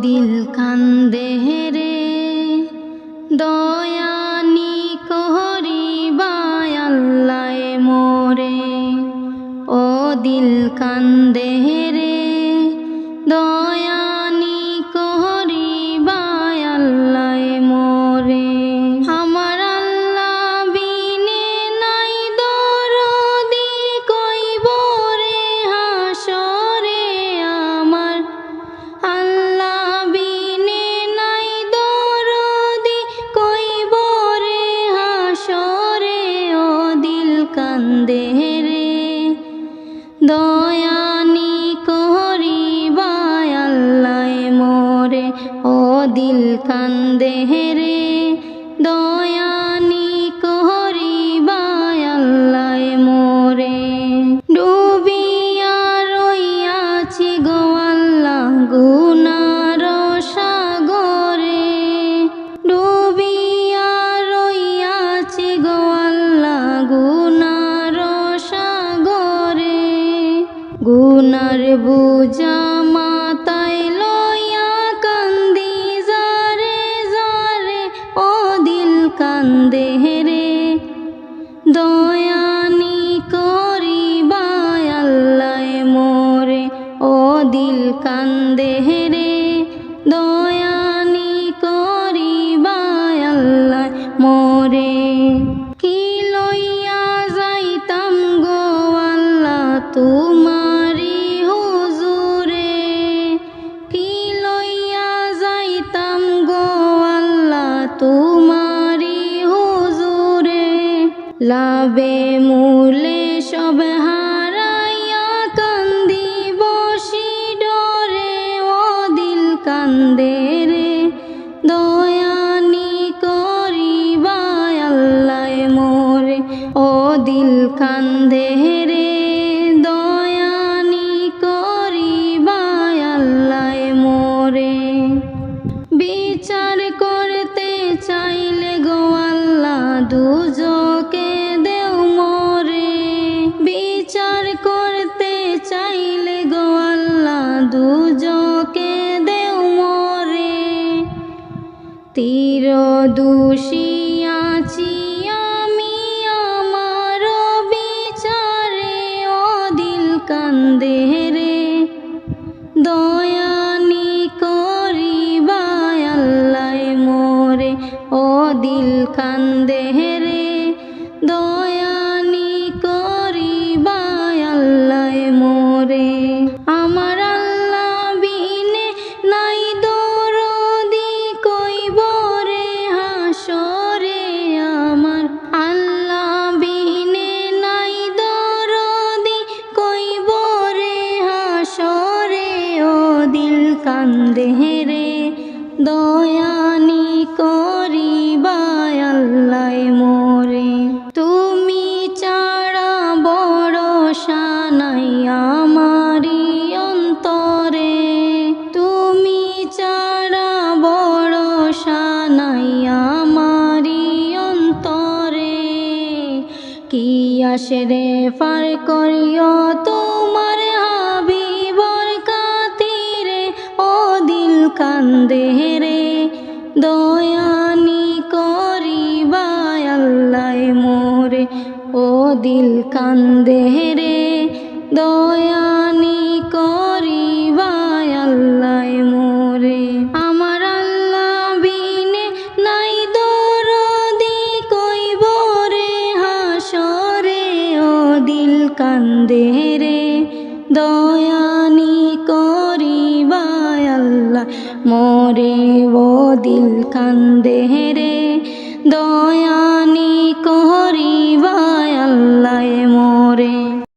দিল কান্দে রে দয়ানি কহরি আল্লাহ মোরে। ও দিল কান্দে দিল কান্দে রে, দয়ানি করিবায় আল্লাহ মোরে। ডুবিয়া রইয়াছি গো আল্লাহ গুনার সাগরে। ডুবিয়া রইয়াছি গো আল্লাহ গুনার সাগরে। গুনার বুঝা তোমারি হুজুরে কি লইয়া যাইতাম গো আল্লাহ তোমারি হুজুরে? লাভে মূলে সব দুজকে দেও মরে তীর দোষিয়াছি আমি কান্দে রে দয়ানি করিবায় আল্লাহ মোরে। তুমি চাড়া বড় শানাই আমারি অন্তরে। তুমি চাড়া বড় শানাই আমারি অন্তরে। কি আসে রে ফার করিও তোমার কান্দে রে দয়ানি করিবায় আল্লাহ মোরে, ও দিল কান্দে রে দয়ানি করিবায় আল্লাহ মোরে। আমার আল্লাহ বিনে নাই দরদি কইব রে হাসরে, ও দিল কান্দে দিল কান্দে রে